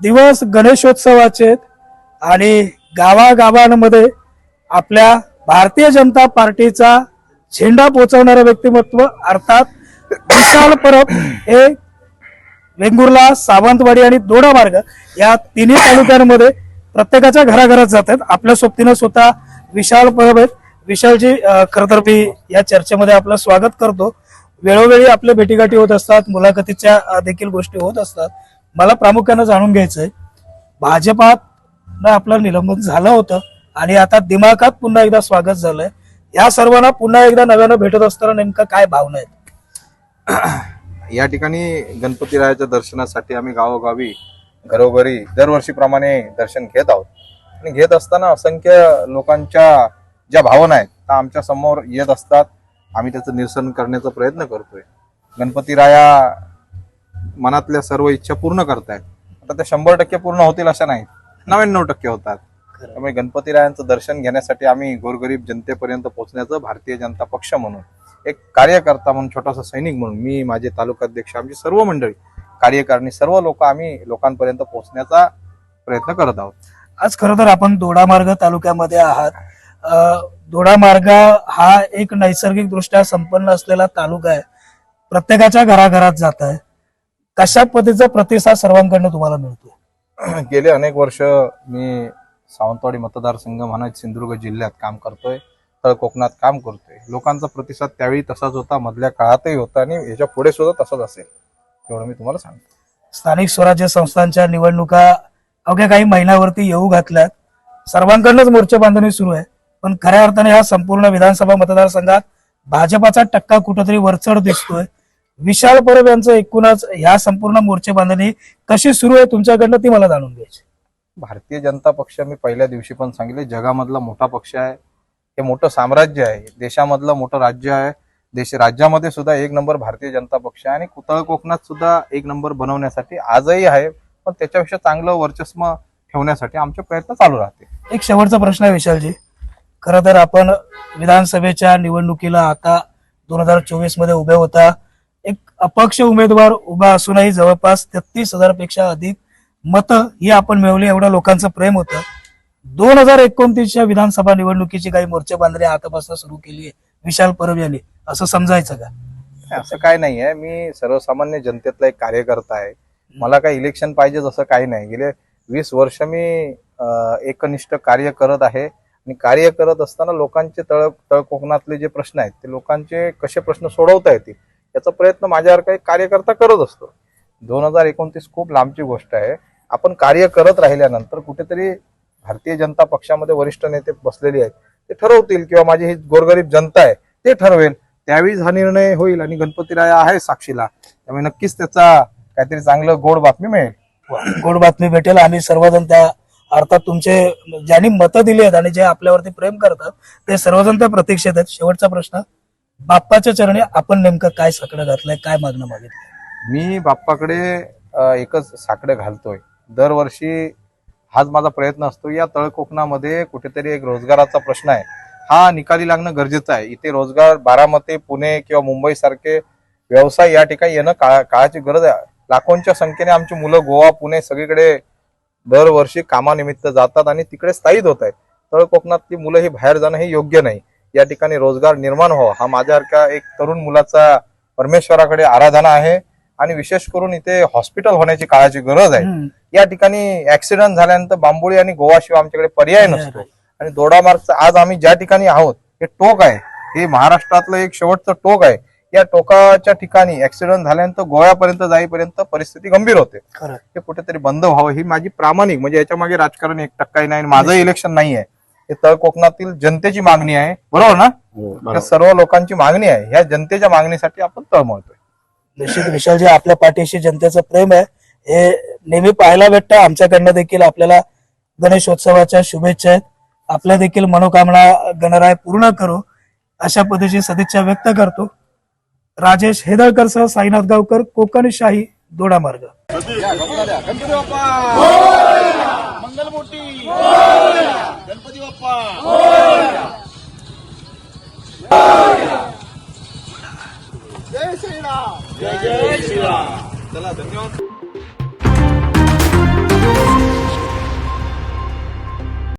दिवस गणेशोत्सवाचे आणि गावागावांमध्ये आपल्या भारतीय जनता पार्टीचा झेंडा पोचवणारं व्यक्तिमत्व अर्थात विशाल परब हे वेंगुर्ला सावंतवाडी आणि दोडा मार्ग या तिन्ही तालुक्यांमध्ये प्रत्येकाच्या घराघरात जातात आपल्या सोबतीनं स्वतः विशाल परब आहेत. विशालजी अं, खरं तर मी या चर्चेमध्ये आपलं स्वागत करतो. वेळोवेळी आपल्या भेटीगाठी होत असतात मुलाखतीच्या देखील गोष्टी होत असतात. मला प्रामुख्यानं जाणून घ्यायचं आहे भाजपात आपलं निलंबन झालं होतं आणि आता दिमागात पुन्हा एकदा स्वागत झालंय. या सर्वांना पुन्हा एकदा नव्यानं भेटत असताना नेमकं काय भावना आहेत? या ठिकाणी गणपतीरायाच्या दर्शनासाठी आम्ही गावोगावी घरोघरी दरवर्षीप्रमाणे दर्शन घेत आहोत. आणि घेत असताना असंख्य लोकांच्या ज्या भावना आहेत त्या आमच्यासमोर येत असतात. आम्ही त्याचं निरसन करण्याचा प्रयत्न करतोय. गणपतीराया मनातल्या सर्व इच्छा पूर्ण करतायत. आता त्या शंभर टक्के पूर्ण होतील अशा नाहीत. नव्याण्णव टक्के होतात. त्यामुळे गणपतीरायांचं दर्शन घेण्यासाठी आम्ही गोरगरीब जनतेपर्यंत पोहोचण्याचं भारतीय जनता पक्ष म्हणून एक कार्यकर्ता म्हणून छोटासा सैनिक म्हणून मी माझे तालुकाध्यक्ष आमची सर्व मंडळी कार्यकारिणी सर्व लोक आम्ही लोकांपर्यंत पोहोचण्याचा प्रयत्न करत आहोत. आज खरं तर आपण दोडामार्ग तालुक्यामध्ये आहात. दोडामार्ग हा एक नैसर्गिक दृष्ट्या संपन्न असलेला तालुका आहे. प्रत्येकाच्या घराघरात जात आहे. कशा पद्धतीचा प्रतिसाद सर्वांकडनं तुम्हाला मिळतो गेले अनेक वर्ष मी सावंतवाडी मतदारसंघ म्हणा सिंधुदुर्ग जिल्ह्यात काम करतोय तळ कोकणात काम करतोय. लोकांचा प्रतिसाद त्यावेळी तसाच होता मधल्या काळातही होता आणि याच्यापुढे सुद्धा तसाच असेल एवढं मी तुम्हाला सांगतो. स्थानिक स्वराज्य संस्थांच्या निवडणुका अवघ्या काही महिन्यावरती येऊ घातल्यात. सर्वांकडनंच मोर्चे बांधणी सुरू आहे पण खऱ्या अर्थाने ह्या संपूर्ण विधानसभा मतदारसंघात भाजपाचा टक्का कुठंतरी वरचढ दिसतोय. विशाल परब यांचं एकूणच ह्या संपूर्ण मोर्चे बांधणी कशी सुरू आहे तुमच्याकडनं ती मला जाणून घ्यायची. भारतीय जनता पक्ष मी पहिल्या दिवशी पण सांगितले जगामधला मोठा पक्ष आहे. हे मोठं साम्राज्य आहे. देशामधलं मोठं राज्य आहे. देश राज्यामध्ये सुद्धा एक नंबर भारतीय जनता पक्ष आहे आणि कुतळ कोकणात सुद्धा एक नंबर बनवण्यासाठी आजही आहे. पण त्याच्यापेक्षा चांगलं वर्चस्व ठेवण्यासाठी आमचे प्रयत्न चालू राहते एक शेवटचा प्रश्न आहे विशालजी. खरं तर आपण विधानसभेच्या निवडणुकीला आता दोन हजार चोवीसमध्ये उभे होता. एक अपक्ष उमेदवार उभा असूनही जवळपास तेहतीस हजारपेक्षा अधिक मतं ही आपण मिळवली एवढं लोकांचं प्रेम होतं. दोन हजार एकोणतीसच्या विधानसभा निवडणुकीची काही मोर्चे बांधणी आतापासून सुरू केली आहे. विशाल परब यांनी. असं समजायचं का? असं काय नाही आहे. मी सर्वसामान्य जनतेतला एक कार्यकर्ता आहे. मला काही इलेक्शन पाहिजे असं काही नाही. गेले वीस वर्ष मी अं, एकनिष्ठ कार्य करत आहे. आणि कार्य करत असताना लोकांचे तळ तळ कोकणातले जे प्रश्न आहेत ते लोकांचे कसे प्रश्न सोडवता येतील? याचा प्रयत्न माझ्यावर काही कार्यकर्ता करत असतो. दोन हजार एकोणतीस खूप लांबची गोष्ट आहे. आपण कार्य करत राहिल्यानंतर कुठेतरी भारतीय जनता पक्षामध्ये वरिष्ठ नेते बसलेले आहेत. ते ठरवतील किंवा माझी ही गोरगरीब जनता आहे ते ठरवेल. त्यावेळीच हा निर्णय होईल आणि गणपतीराया आहे साक्षीला. त्यामुळे नक्कीच त्याचा काहीतरी चांगलं गोड बातमी मिळेल. गोड बातमी भेटेल आम्ही सर्वजण त्या अर्थात तुमचे ज्यांनी मतं दिली आहेत आणि जे आपल्यावरती प्रेम करतात ते सर्वजण त्या प्रतीक्षेत आहेत. शेवटचा प्रश्न बाप्पाच्या चरणी आपण नेमकं काय साकडं घातलंय काय मागणं मागितलं मी बाप्पाकडे अ, एकच साकडं घालतोय. दरवर्षी हाच माझा प्रयत्न असतो. या तळ कोकणामध्ये कुठेतरी एक रोजगाराचा प्रश्न आहे. हा निकाली लागणं गरजेचं आहे. इथे रोजगार बारामती पुणे किंवा मुंबई सारखे व्यवसाय या ठिकाणी येणं काळा काळाची गरज आहे. लाखोंच्या संख्येने आमची मुलं गोवा पुणे सगळीकडे दरवर्षी कामानिमित्त जातात आणि तिकडे स्थायित होत आहेत. तळ कोकणातली मुलं ही बाहेर जाणं हे योग्य नाही. या ठिकाणी रोजगार निर्माण व्हावा. हा माझ्यासारख्या एक तरुण मुलाचा परमेश्वराकडे आराधना आहे आणि विशेष करून इथे हॉस्पिटल होण्याची काळाची गरज आहे. या ठिकाणी ऍक्सिडेंट झाल्यानंतर बांबोळी आणि गोवाशिवाय आमच्याकडे पर्याय नसतो. आणि दोडामार्गचं आज आम्ही ज्या ठिकाणी आहोत हे टोक आहे. हे महाराष्ट्रातलं एक शेवटचं टोक आहे. या टोकाच्या ठिकाणी ऍक्सिडेंट झाल्यानंतर गोव्यापर्यंत जाईपर्यंत परिस्थिती गंभीर होते. हे कुठेतरी बंद व्हावं ही माझी प्रामाणिक म्हणजे याच्या मागे राजकारण एक टक्काही नाही आणि माझं इलेक्शन नाही आहे हे तळ कोकणातील जनतेची मागणी आहे. बरोबर ना? त्या सर्व लोकांची मागणी आहे. ह्या जनतेच्या मागणीसाठी आपण तळमळतोय निश्चित विशालजी आपल्या पाठीशी जनतेचं प्रेम आहे. हे नेहमी पाहायला भेटतं. आमच्याकडनं देखील आपल्याला गणेशोत्सवाच्या शुभेच्छा आहेत. आपल्या देखील मनोकामना गणराय पूर्ण करू. अशा पद्धतीची सदिच्छा व्यक्त करतो. राजेश हेदळकर सह साईनाथ गावकर कोकण शाही दोडा मार्ग गणपती बाप्पा जय श्रीराम जय जय श्रीराम चला धन्यवाद